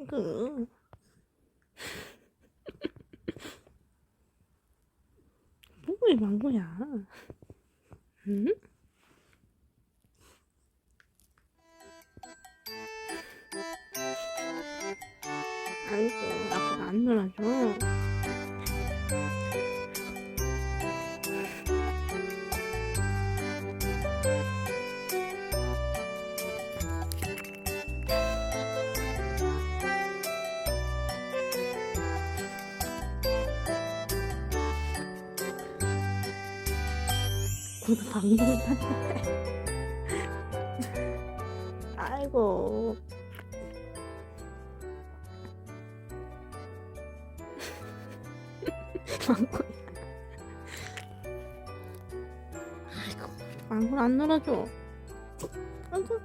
아이고. 뭐왜 망고야? 응? 아이고, 아빠가 안 놀아줘. 곧 방송을 탄다. 아이고. 망고야. 아이고, 망고를 안 놀아줘. 아이고,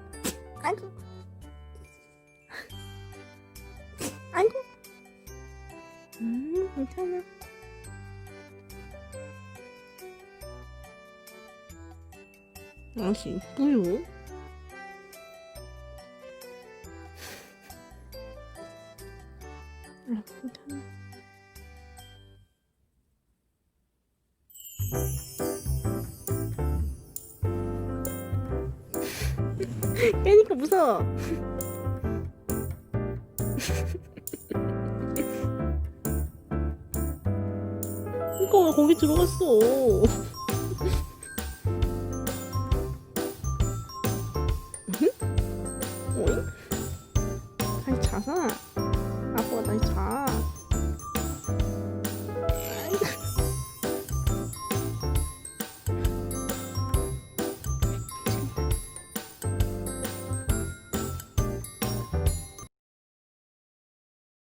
아이고. 아이고. 음, 괜찮아. 맛이 이쁘요. 아. 깨니까 무서워. 이거 왜 거기 들어갔어? 어이? 다시 자자. 아빠가 다시 자.